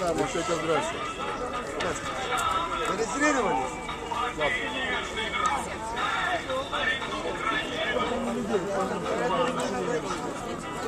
сюда, мы все здрасте. Зарегистрировались?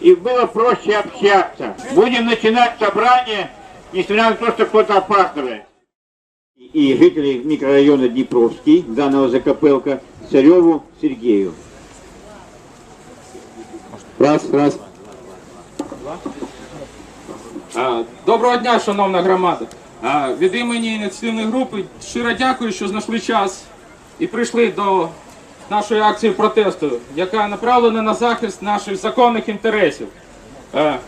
и было проще общаться. Будем начинать собрание, несмотря на то, что кто-то опаздывает. И жителей микрорайона Днепровский, данного Закопелка, Цареву Сергею. Раз, раз. Доброго дня, шановна громада. Від імені ініціативної групи щиро дякую, що знайшли час і прийшли до нашої акції протесту, яка направлена на захист наших законних інтересів. Е,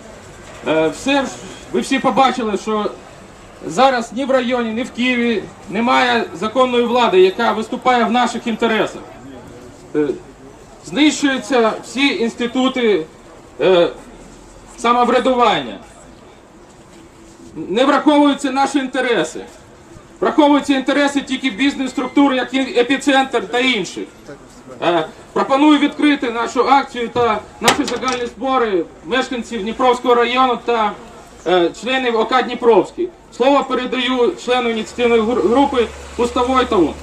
е, Все, ви всі побачили, що зараз ні в районі, ні в Києві немає законної влади, яка виступає в наших інтересах. Е, Знищуються всі інститути самоврядування не враховуються наші інтереси. Враховуються інтереси тільки бізнес-структур, як епіцентр та інших. Е, Пропоную відкрити нашу акцію та наші загальні збори мешканців Дніпровського району та е, членів ОК Дніпровський. Слово передаю члену ініціативної гру- групи Пустовойтову.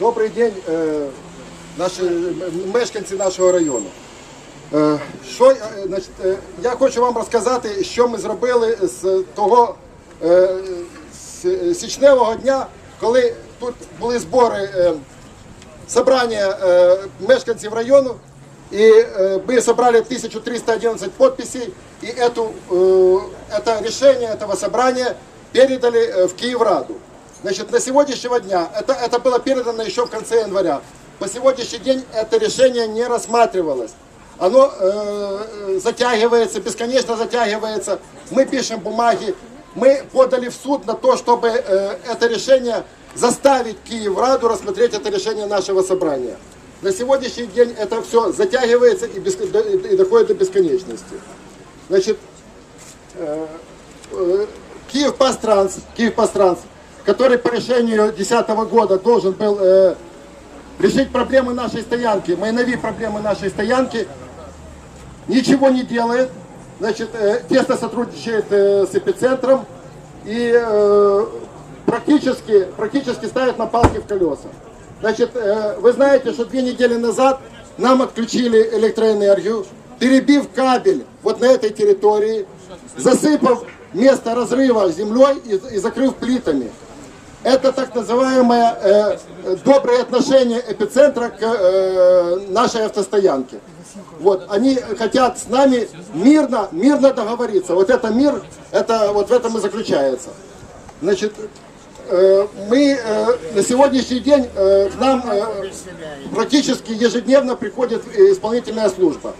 Добрий день, е, наші мешканці нашого району. Що, значить, я хочу вам розказати, що ми зробили з того с- січневого дня, коли тут були збори е, собрання е, мешканців району, и э, мы собрали 1311 подписей, и эту, э, это решение этого собрания передали э, в Киевраду. Значит, на сегодняшнего дня, это, это было передано еще в конце января, по сегодняшний день это решение не рассматривалось. Оно э, затягивается, бесконечно затягивается. Мы пишем бумаги, мы подали в суд на то, чтобы э, это решение заставить Киевраду рассмотреть это решение нашего собрания. На сегодняшний день это все затягивается и, беск- до- и доходит до бесконечности. Значит, э, э, Киев Пастранс, Киев Пастранс, который по решению 2010 года должен был э, решить проблемы нашей стоянки, майнови проблемы нашей стоянки, ничего не делает, значит, э, тесно сотрудничает э, с эпицентром и э, практически, практически ставит на палки в колеса. Значит, вы знаете, что две недели назад нам отключили электроэнергию, перебив кабель вот на этой территории, засыпав место разрыва землей и, закрыв плитами. Это так называемое э, доброе отношение эпицентра к э, нашей автостоянке. Вот, они хотят с нами мирно, мирно договориться. Вот это мир, это вот в этом и заключается. Значит, э, мы э, на сегодняшний день э, к нам практически ежедневно приходит исполнительная служба.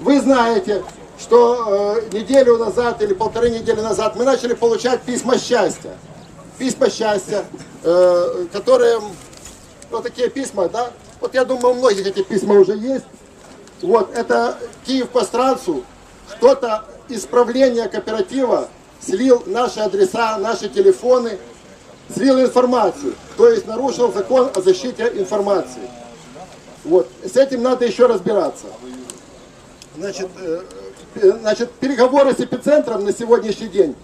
Вы знаете, что неделю назад или полторы недели назад мы начали получать письма счастья. Письма счастья, которые, вот такие письма, да? Вот я думаю, у многих эти письма уже есть. Вот, это Киев по странцу, кто-то из правления кооператива слил наши адреса, наши телефоны, слил информацию, то есть нарушил закон о защите информации. Вот, с этим надо еще разбираться. Значит, э, э, значит, переговоры с эпицентром на сегодняшний день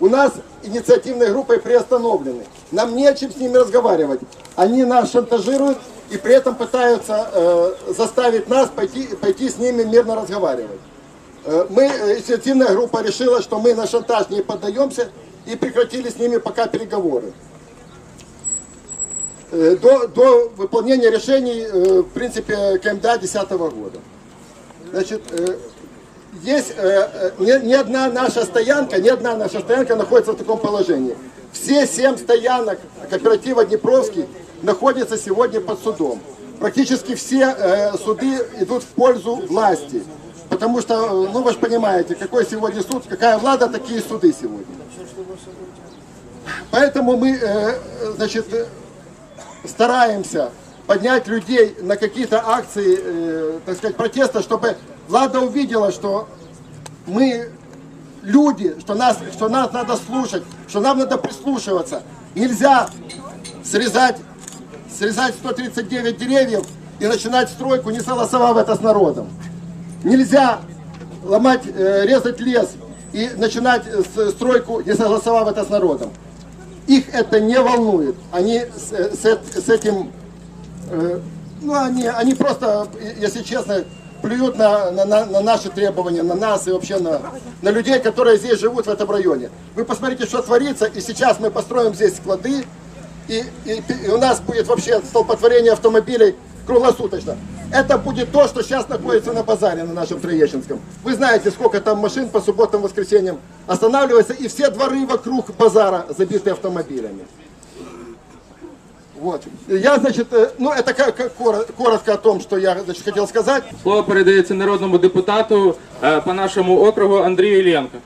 у нас инициативной группой приостановлены. Нам не с ними разговаривать. Они нас шантажируют и при этом пытаются э, заставить нас пойти, пойти с ними мирно разговаривать. Э, мы, э, инициативная группа решила, что мы на шантаж не поддаемся и прекратили с ними пока переговоры. Э, до, до выполнения решений, э, в принципе, КМДА 2010 года. Значит, э, есть э, э, ни, ни одна наша стоянка, ни одна наша стоянка находится в таком положении. Все семь стоянок кооператива Днепровский находятся сегодня под судом. Практически все э, суды идут в пользу власти. Потому что, э, ну вы же понимаете, какой сегодня суд, какая влада, такие суды сегодня. Поэтому мы, э, значит, стараемся поднять людей на какие-то акции, э, так сказать, протеста, чтобы влада увидела, что мы люди, что нас, что нас надо слушать, что нам надо прислушиваться. Нельзя срезать, срезать 139 деревьев и начинать стройку, не согласовав это с народом. Нельзя ломать, э, резать лес и начинать э, стройку, не согласовав это с народом. Их это не волнует. Они с, э, с эт- с этим, ну они, они просто, если честно, плюют на- на- на наши требования, на нас и вообще на, на людей, которые здесь живут в этом районе. Вы посмотрите, что творится, и сейчас мы построим здесь склады, и, и- и у нас будет вообще столпотворение автомобилей круглосуточно. Это будет то, что сейчас находится на базаре на нашем Троещинском. Вы знаете, сколько там машин по субботам, воскресеньям останавливается, и все дворы вокруг базара забиты автомобилями. Вот. Я, значит, э, ну это как, как коро- коротко о том, что я значит, хотел сказать. Слово передається народному депутату е, по нашому округу Андрію Іллєнко.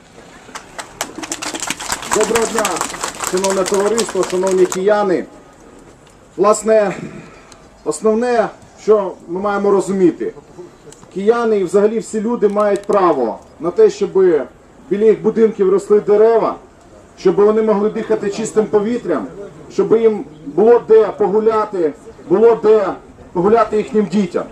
Доброго дня, Шановне товариство, шановні кияни. Власне, основне, що ми маємо розуміти, кияни і взагалі всі люди мають право на те, щоб біля їх будинків росли дерева, щоб вони могли дихати чистим повітрям, щоб їм було де погуляти, було де погуляти їхнім дітям.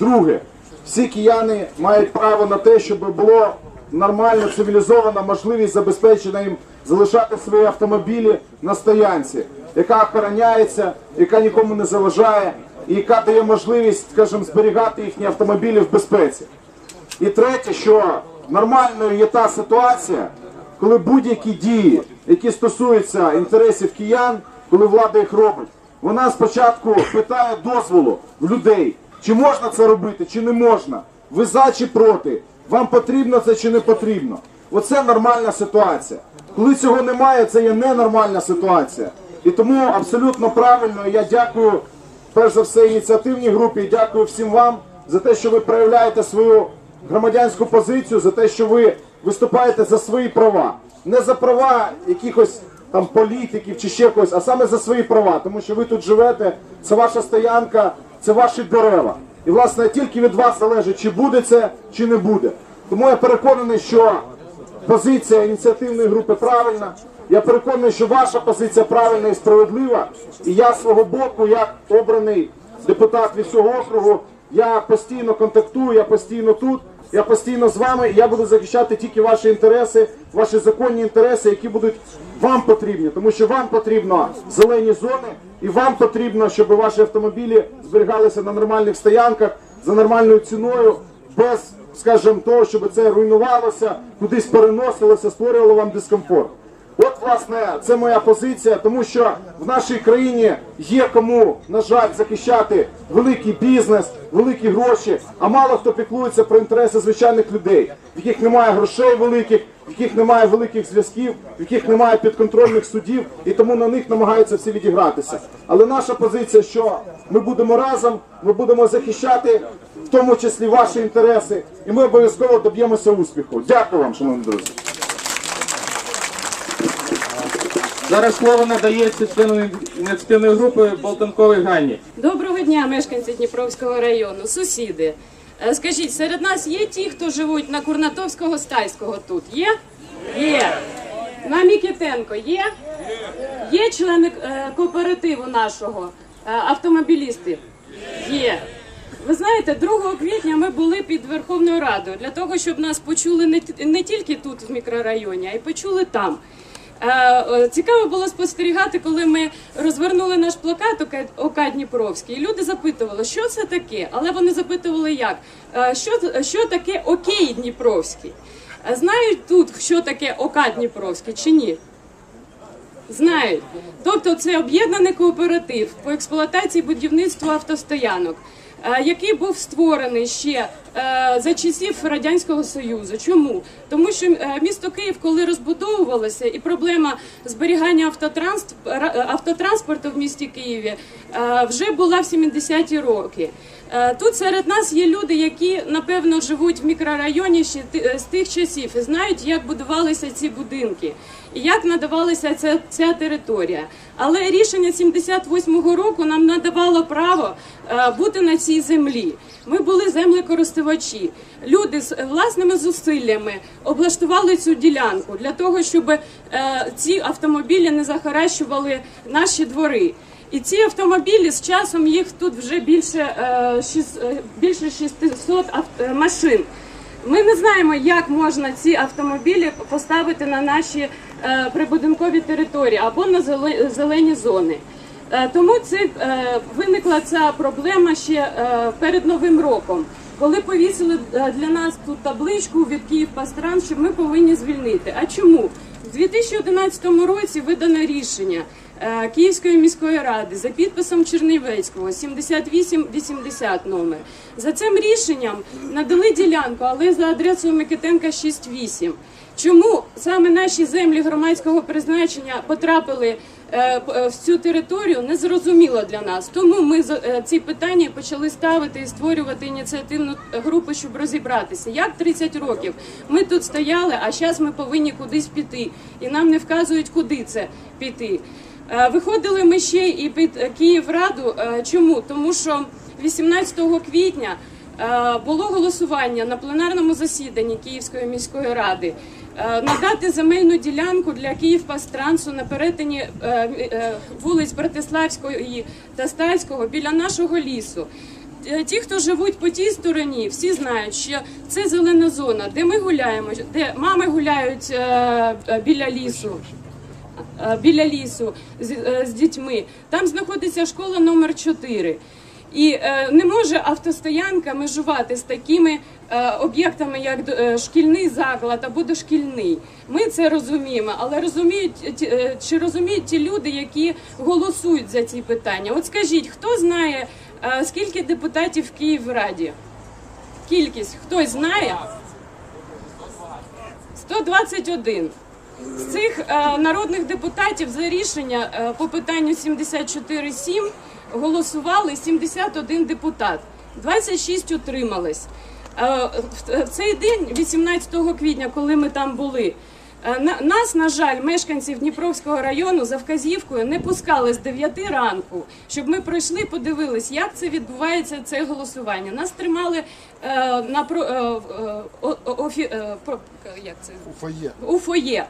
Друге, всі кияни мають право на те, щоб було нормально, цивілізована можливість забезпечена їм залишати свої автомобілі на стоянці, яка охороняється, яка нікому не заважає, і яка дає можливість, скажімо, зберігати їхні автомобілі в безпеці. І третє, що нормальною є та ситуація, коли будь-які дії, які стосуються інтересів киян, коли влада їх робить, вона спочатку питає дозволу в людей, чи можна це робити, чи не можна. Ви за чи проти, вам потрібно це чи не потрібно. Оце нормальна ситуація. Коли цього немає, це є ненормальна ситуація. І тому абсолютно правильно я дякую перш за все ініціативній групі. Дякую всім вам за те, що ви проявляєте свою громадянську позицію, за те, що ви виступаєте за свої права, не за права якихось там політиків чи ще когось, а саме за свої права, тому що ви тут живете, це ваша стоянка, це ваші дерева. І власне тільки від вас залежить, чи буде це, чи не буде. Тому я переконаний, що позиція ініціативної групи правильна. Я переконаний, що ваша позиція правильна і справедлива. І я свого боку, як обраний депутат від цього округу, я постійно контактую, я постійно тут, я постійно з вами. І я буду захищати тільки ваші інтереси, ваші законні інтереси, які будуть вам потрібні, тому що вам потрібно зелені зони, і вам потрібно, щоб ваші автомобілі зберігалися на нормальних стоянках за нормальною ціною, без, скажімо, того, щоб це руйнувалося, кудись переносилося, створювало вам дискомфорт. От, власне, це моя позиція, тому що в нашій країні є кому, на жаль, захищати великий бізнес, великі гроші, а мало хто піклується про інтереси звичайних людей, в яких немає грошей великих, в яких немає великих зв'язків, в яких немає підконтрольних судів, і тому на них намагаються всі відігратися. Але наша позиція, що ми будемо разом, ми будемо захищати в тому числі ваші інтереси, і ми обов'язково доб'ємося успіху. Дякую вам, шановні друзі. Зараз слово надається члену ініціативної групи Болтанковій Ганні. Доброго дня, мешканці Дніпровського району, сусіди. Е, Скажіть, серед нас є ті, хто живуть на Курнатовського Стайського тут? Є? Є. На Мікітенко є? Є члени е, кооперативу нашого, е, автомобілісти? Є. Ви знаєте, 2 квітня ми були під Верховною Радою для того, щоб нас почули не тільки тут в мікрорайоні, а й почули там. Е, е, Цікаво було спостерігати, коли ми розвернули наш плакат «ОК- Дніпровський. І люди запитували, що це таке, але вони запитували, як Е, що, що таке Окей Дніпровський. Знають тут, що таке ОК Дніпровський чи ні? Знають. Тобто це об'єднаний кооператив по експлуатації будівництва автостоянок, який був створений ще е, за часів Радянського Союзу. Чому? Тому що е, місто Київ, коли розбудовувалося, і проблема зберігання автотранс- автотранспорту в місті Києві е, вже була в 70-ті роки. Е, Тут серед нас є люди, які напевно живуть в мікрорайоні ще е, з тих часів і знають, як будувалися ці будинки і як надавалася ця, ця територія. Але рішення 78-го року нам надавало право е, бути на цій землі. Ми були землекористувачі. Люди з власними зусиллями облаштували цю ділянку для того, щоб ці автомобілі не захаращували наші двори. І ці автомобілі з часом їх тут вже більше, е, е, більше 600 ав- е, машин. Ми не знаємо, як можна ці автомобілі поставити на наші прибудинкові території або на зелені зони. Тому це виникла ця проблема ще перед новим роком, коли повісили для нас тут табличку від Київпастран, що ми повинні звільнити. А чому? У 2011 році видано рішення е, Київської міської ради за підписом Чернівецького 7880 номер. За цим рішенням надали ділянку, але за адресою Микитенка 6.8. Чому саме наші землі громадського призначення потрапили е, е, в цю територію, не зрозуміло для нас. Тому ми е, ці питання почали ставити і створювати ініціативну групу, щоб розібратися. Як 30 років ми тут стояли, а зараз ми повинні кудись піти, і нам не вказують, куди це піти. Виходили ми ще і під Київраду. Чому? Тому що 18 квітня було голосування на пленарному засіданні Київської міської ради надати земельну ділянку для Київпастрансу на перетині е, е, вулиць Братиславської та Стальського біля нашого лісу. Е, Ті, хто живуть по тій стороні, всі знають, що це зелена зона, де ми гуляємо, де мами гуляють е, е, біля лісу е, біля лісу з, е, з дітьми. Там знаходиться школа номер 4. І е, не може автостоянка межувати з такими е, об'єктами, як е, шкільний заклад або дошкільний. Ми це розуміємо, але розуміють чи розуміють ті люди, які голосують за ці питання? От скажіть, хто знає, скільки депутатів в Київраді? Кількість хтось знає? 121. З цих народних депутатів за рішення по питанню 74.7 голосували 71 депутат, 26 утримались. Е, в, в цей день, 18 квітня, коли ми там були, е, нас, на жаль, мешканців Дніпровського району за вказівкою не пускали з 9 ранку, щоб ми пройшли, подивились, як це відбувається це голосування. Нас тримали е, на про, е, е, офі, е, про, як це? Фоє. у фоє,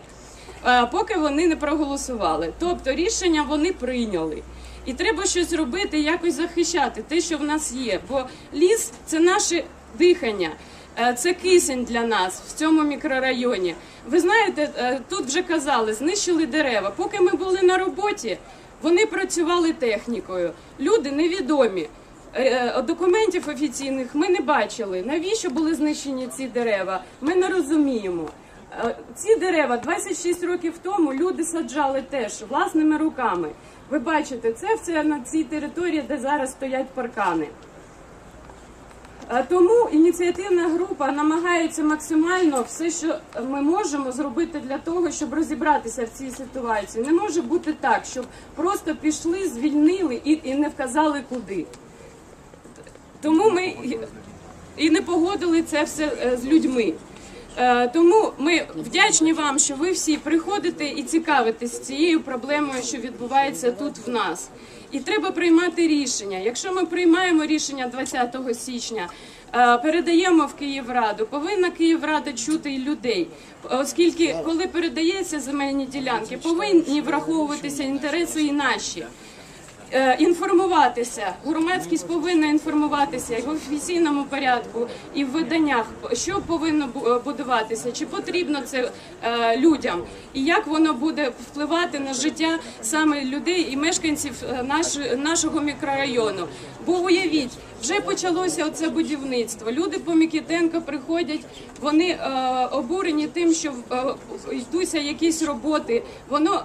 е, поки вони не проголосували. Тобто рішення вони прийняли. І треба щось робити, якось захищати те, що в нас є. Бо ліс це наше дихання, е, це кисень для нас в цьому мікрорайоні. Ви знаєте, е, тут вже казали, знищили дерева. Поки ми були на роботі, вони працювали технікою. Люди невідомі. Е, Документів офіційних ми не бачили. Навіщо були знищені ці дерева? Ми не розуміємо. Ці дерева 26 років тому люди саджали теж власними руками. Ви бачите, це все на цій території, де зараз стоять паркани. Тому ініціативна група намагається максимально все, що ми можемо зробити для того, щоб розібратися в цій ситуації. Не може бути так, щоб просто пішли, звільнили і, і не вказали куди. Тому ми і- і не погодили це все е, з людьми. Е, Тому ми вдячні вам, що ви всі приходите і цікавитесь цією проблемою, що відбувається тут в нас. І треба приймати рішення. Якщо ми приймаємо рішення 20 січня, е, передаємо в Київраду, повинна Київрада чути і людей, оскільки коли передається земельні ділянки, повинні враховуватися інтереси і наші. Е, інформуватися. Громадськість повинна інформуватися і в офіційному порядку, і в виданнях, що повинно е, будуватися, чи потрібно це е, людям, і як воно буде впливати на життя саме людей і мешканців нашого мікрорайону. Бо уявіть, вже почалося оце будівництво. Люди по Микітенко приходять, вони обурені тим, що йдуться якісь роботи. Воно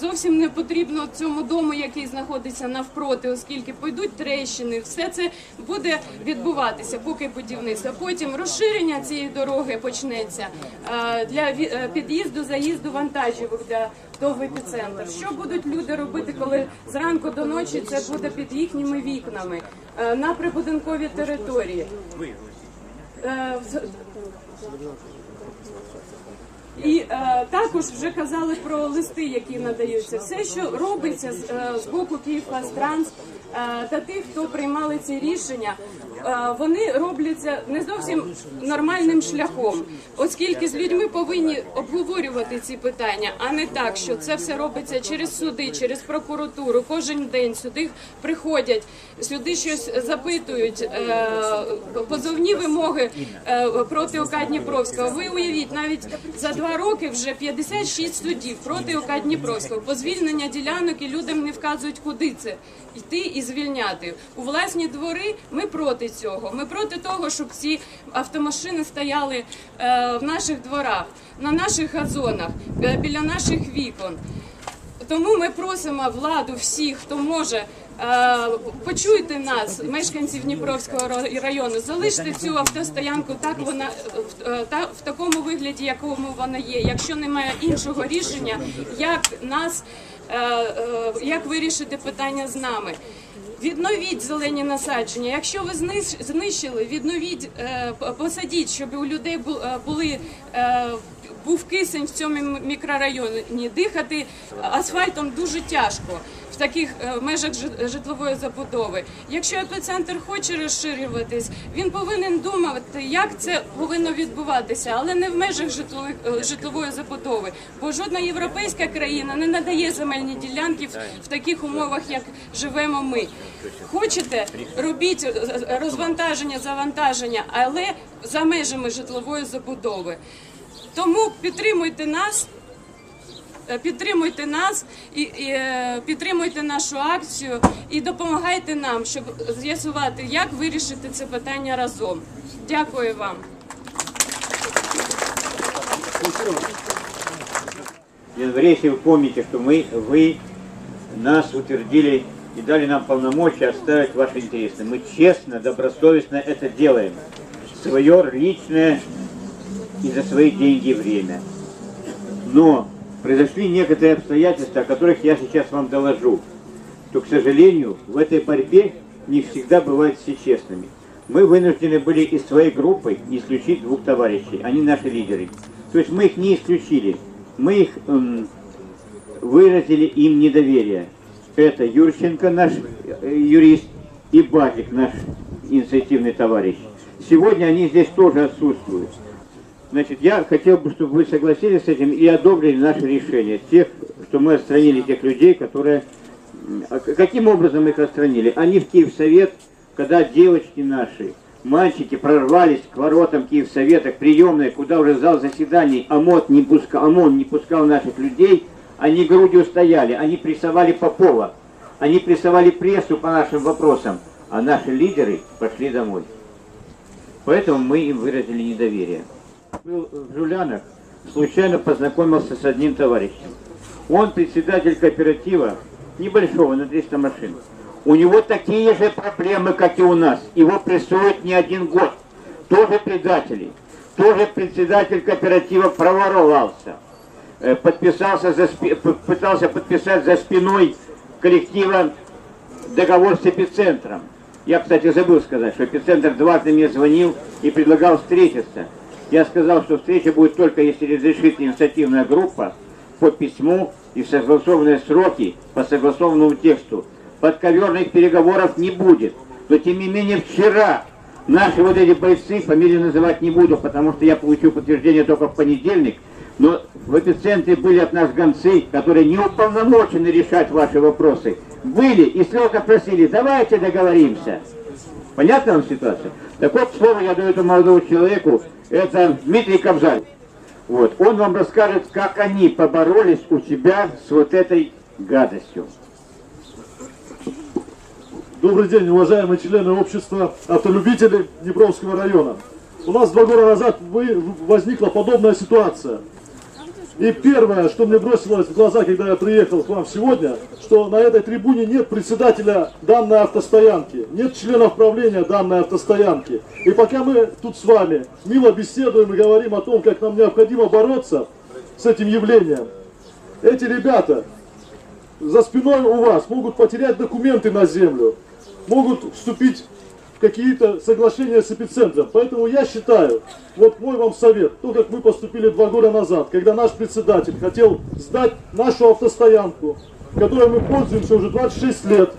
зовсім не потрібно цьому дому, який знаходиться. Знаходиться навпроти, оскільки пойдуть трещини, все це буде відбуватися, поки будівництво. Потім розширення цієї дороги почнеться е, для е, під'їзду, заїзду вантажівок для в епіцентр. Що будуть люди робити, коли зранку до ночі це буде під їхніми вікнами е, на прибудинковій території? І е, також вже казали про листи, які надаються. Все, що робиться з, е, з боку Київпастранс е, та тих, хто приймали ці рішення, е, вони робляться не зовсім нормальним шляхом, оскільки з людьми повинні обговорювати ці питання, а не так, що це все робиться через суди, через прокуратуру. Кожен день сюди приходять, сюди щось запитують, е, позовні вимоги е, проти ОК Дніпровського. Ви уявіть, навіть за два роки вже 56 судів проти ОК Дніпровського. По звільнення ділянок і людям не вказують, куди це йти і звільняти. У власні двори ми проти цього. Ми проти того, щоб ці автомашини стояли е, в наших дворах, на наших газонах, е, біля наших вікон. Тому ми просимо владу всіх, хто може. Е, Почуйте нас, мешканців Дніпровського району, залиште цю автостоянку так вона е, в- е, та в такому вигляді, якому вона є. Якщо немає іншого рішення, як нас як вирішити питання з нами. Відновіть зелені насадження. Якщо ви знищили, відновіть, посадіть, щоб у людей були. Був кисень в цьому мікрорайоні. Дихати асфальтом дуже тяжко в таких е, межах житлової забудови. Якщо епіцентр хоче розширюватись, він повинен думати, як це повинно відбуватися, але не в межах е, житлової забудови. Бо жодна європейська країна не надає земельні ділянки в, таких умовах, як живемо ми. Хочете, робіть е, розвантаження, завантаження, але за межами житлової забудови. Тому підтримуйте нас. е, Підтримуйте нас і, і е, підтримуйте нашу акцію і допомагайте нам, щоб з'ясувати, як вирішити це питання разом. Дякую вам. В январе, если вы помните, что мы, вы нас утвердили и дали нам полномочия отставить ваши интересы. Мы честно, добросовестно это делаем. Свое личное и за свои деньги время. Но произошли некоторые обстоятельства, о которых я сейчас вам доложу. То, к сожалению, в этой борьбе не всегда бывают все честными. Мы вынуждены были из своей группы исключить двух товарищей. Они наши лидеры. То есть мы их не исключили. Мы их м, выразили им недоверие. Это Юрченко, наш э, юрист, и Базик, наш инициативный товарищ. Сегодня они здесь тоже отсутствуют. Значит, я хотел бы, чтобы вы согласились с этим и одобрили наше решение. Тех, что мы отстранили тех людей, которые... а Каким образом их отстранили? Они в Киевсовет, когда девочки наши, мальчики прорвались к воротам Киевсовета, к приемной, куда уже зал заседаний ОМОН не пускал, ОМОН не пускал наших людей, они грудью стояли, они прессовали Попова, они прессовали прессу по нашим вопросам, а наши лидеры пошли домой. Поэтому мы им выразили недоверие. Был в Жулянах, случайно познакомился с одним товарищем. Он председатель кооператива, небольшого, на 300 машин. У него такие же проблемы, как и у нас. Его прессуют не один год. Тоже предатели. Тоже председатель кооператива проворовался. Э, Подписался за пытался подписать за спиной коллектива договор с эпицентром. Я, кстати, забыл сказать, что эпицентр дважды мне звонил и предлагал встретиться. Я сказал, что встреча будет только если разрешит инициативная группа по письму и в согласованные сроки по согласованному тексту. Подковерных переговоров не будет. Но тем не менее вчера наши вот эти бойцы, фамилии называть не буду, потому что я получу подтверждение только в понедельник, но в эпицентре были от нас гонцы, которые не уполномочены решать ваши вопросы. Были и строго просили, давайте договоримся. Понятна вам ситуация? Так вот, слово я даю этому молодому человеку, это Дмитрий Кобзарь. Вот, он вам расскажет, как они поборолись у себя с вот этой гадостью. Добрый день, уважаемые члены общества автолюбителей Днепровского района. У нас два года назад вы- возникла подобная ситуация. И первое, что мне бросилось в глаза, когда я приехал к вам сегодня, что на этой трибуне нет председателя данной автостоянки, нет членов правления данной автостоянки. И пока мы тут с вами мило беседуем и говорим о том, как нам необходимо бороться с этим явлением, эти ребята за спиной у вас могут потерять документы на землю, могут вступить какие-то соглашения с эпицентром. Поэтому я считаю, вот мой вам совет, то, как мы поступили два года назад, когда наш председатель хотел сдать нашу автостоянку, которой мы пользуемся уже 26 лет,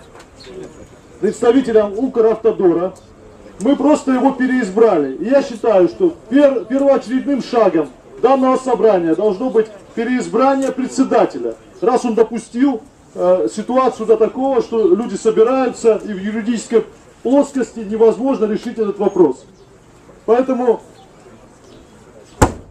представителям Укравтодора, мы просто его переизбрали. И я считаю, что пер- первоочередным шагом данного собрания должно быть переизбрание председателя. Раз он допустил э, ситуацию до такого, что люди собираются и в юридической плоскости невозможно решить этот вопрос. Поэтому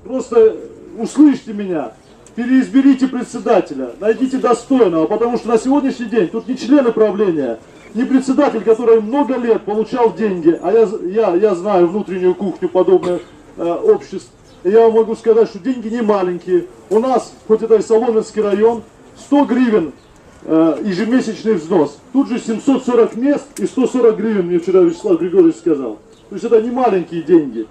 просто услышьте меня, переизберите председателя, найдите достойного, потому что на сегодняшний день тут не члены правления, не председатель, который много лет получал деньги, а я, я, я знаю внутреннюю кухню подобных э, обществ, я могу сказать, что деньги не маленькие. У нас, хоть это и Соломенский район, 100 гривен ежемесячный взнос. Тут же 740 мест и 140 гривен, мне вчера Вячеслав Григорьевич сказал. То есть это не маленькие деньги.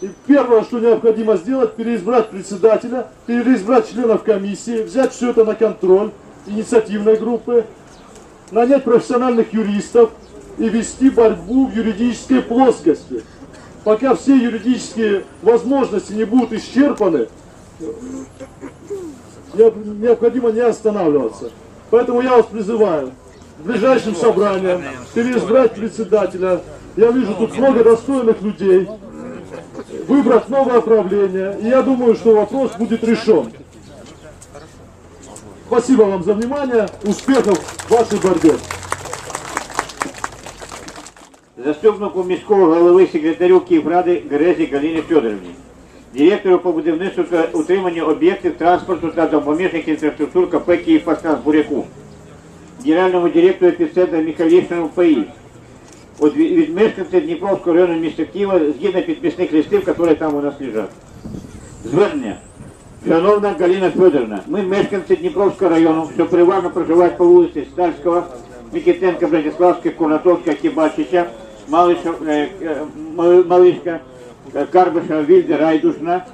И первое, что необходимо сделать, переизбрать председателя, переизбрать членов комиссии, взять все это на контроль инициативной группы, нанять профессиональных юристов и вести борьбу в юридической плоскости. Пока все юридические возможности не будут исчерпаны, не- необходимо не останавливаться. Поэтому я вас призываю в ближайшем собранием переизбрать председателя. Я вижу тут много достойных людей, выбрать новое правление. И я думаю, что вопрос будет решен. Спасибо вам за внимание. Успехов в вашей борьбе. Заступнику міського голови секретарю Київради Грезі Галині Федоровні, Директору по будівництву та утриманню об'єктів транспорту та допоміжних інфраструктур КП «Київпаспорт» Буряку, генеральному директору Михайлівському ПАІ, от від мешканців Дніпровського району міста Києва згідно підписних листів, які там у нас лежать. Звернення. Шановна Галина Федоровна, ми мешканці Дніпровського району, що переважно проживають по вулиці Стальського, Микитенка, Братиславська, Курнатовська, Кібачича, е, е, Мали- Малишка, е, Карбиша, Райдушна,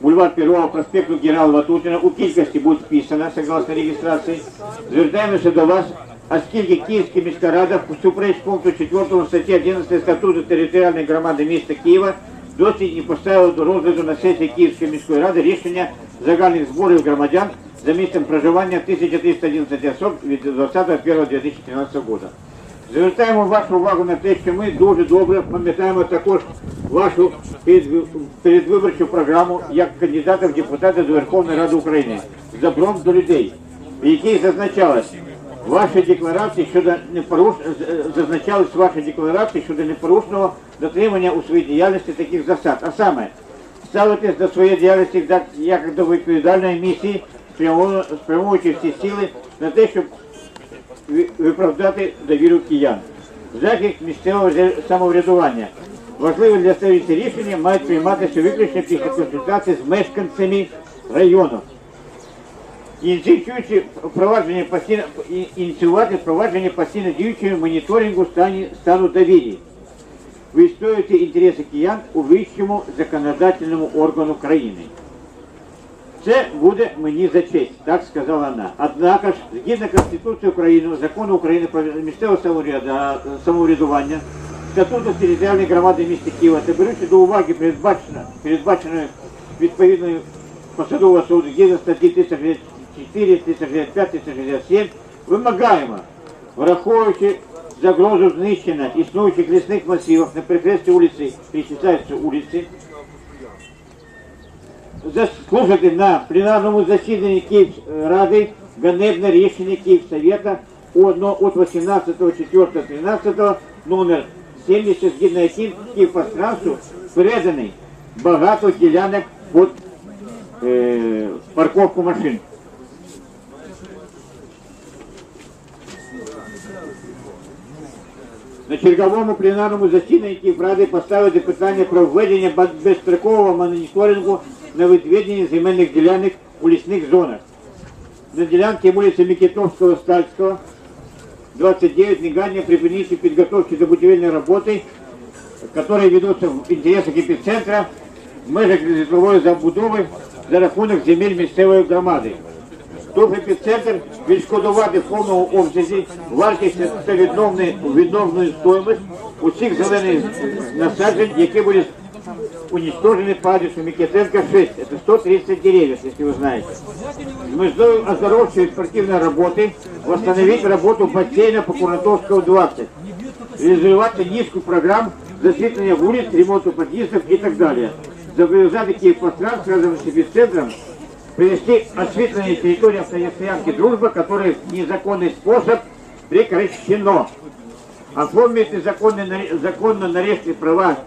бульвар Первого проспекту генерала Ватутіна у кількості буде вписано, согласно реєстрації. Звертаємося до вас, оскільки Київська міська рада всупереч пункту 4 статті 11 статуту територіальної громади міста Києва досі не поставила до розгляду на сесії Київської міської ради рішення загальних зборів громадян за місцем проживання 1311 осіб від 20.01.2013 року. Звертаємо вашу увагу на те, що ми дуже добре пам'ятаємо також вашу передвиборчу програму як кандидата в депутати до Верховної Ради України «Добром до людей», в якій зазначалось ваші декларації щодо непоруш... з- зазначались ваші декларації щодо непорушного дотримання у своїй діяльності таких засад. А саме, ставитись до своєї діяльності як до відповідальної місії, спрямовуючи всі сили на те, щоб виправдати довіру киян. Захист місцевого самоврядування. Важливе для себе рішення мають прийматися виключно після консультації з мешканцями району. Ініціюючи впровадження постійно ініціювати впровадження постійно діючого моніторингу стані, стану довір'я. Відстоювати інтереси киян у вищому законодательному органу країни. Це буде мені за честь, так сказала вона. Однак ж, згідно Конституції України, закону України про місцеве самоврядування, статуту територіальної громади міста Києва та беручи до уваги передбачено, передбаченої відповідною посадового суду. Згідно статті 364, 365, 367, вимагаємо, враховуючи загрозу знищення існуючих лісних масивів на перехресті вулиці, перечисляються вулиці, заслухати на пленарному засіданні Київради ганебне рішення Київсовета от 18.04.13 номер 70, згідно яким Київпостранству переданий багато ділянок під е, парковку машин. На черговому пленарному засіданні Київради поставити питання про введення безстрокового моніторингу на відведення земельних ділянок у лесных зонах. На делянке улицы Микитовского, Стальского, 29 негайно припинить подготовки до будівельної работы, которые ведутся в интересах эпицентра в межах житлової забудови за рахунок земель місцевої громади. Тут епіцентр відшкодувати в повному обсязі вартість та відновлену, відновлену стоїмость усіх зелених насаджень, які були уничтожены по адресу Микитенко 6. Это 130 деревьев, если вы знаете. Метой оздоровчей и спортивной работы восстановить работу бассейна по Курнатовского 20. Реализовать низкую программу засветления улиц, ремонту подъездов и так далее. Завязать такие пространства рядом с эпицентром, привести осветление территории автостоянки «Дружба», которое в незаконный способ прекращено. Оформить законно, законно нарезки права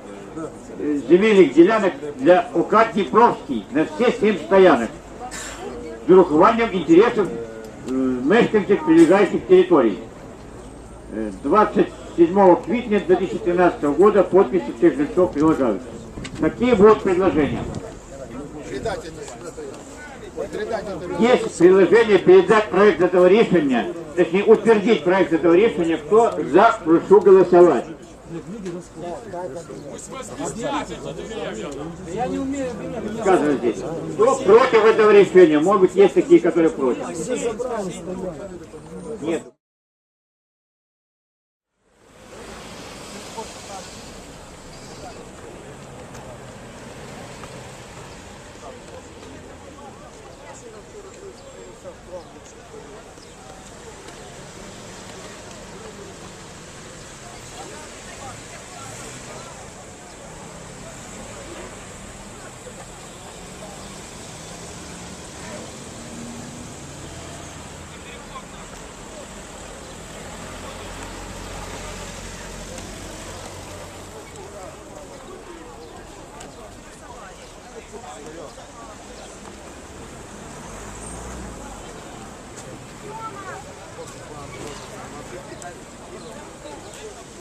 земельных делянок для ОК Днепровский на все семь стоянок з урахуванням інтересів е, мешканців прилегающих территорий. Е, 27 квитня 2013 года подписи всех жильцов прилагаются. Какие будут предложения? Есть предложение передать проект этого решения, точнее утвердить проект этого решения, кто за, прошу голосовать. Сказано здесь. Кто против этого решения? Может быть, есть такие, которые против. Нет.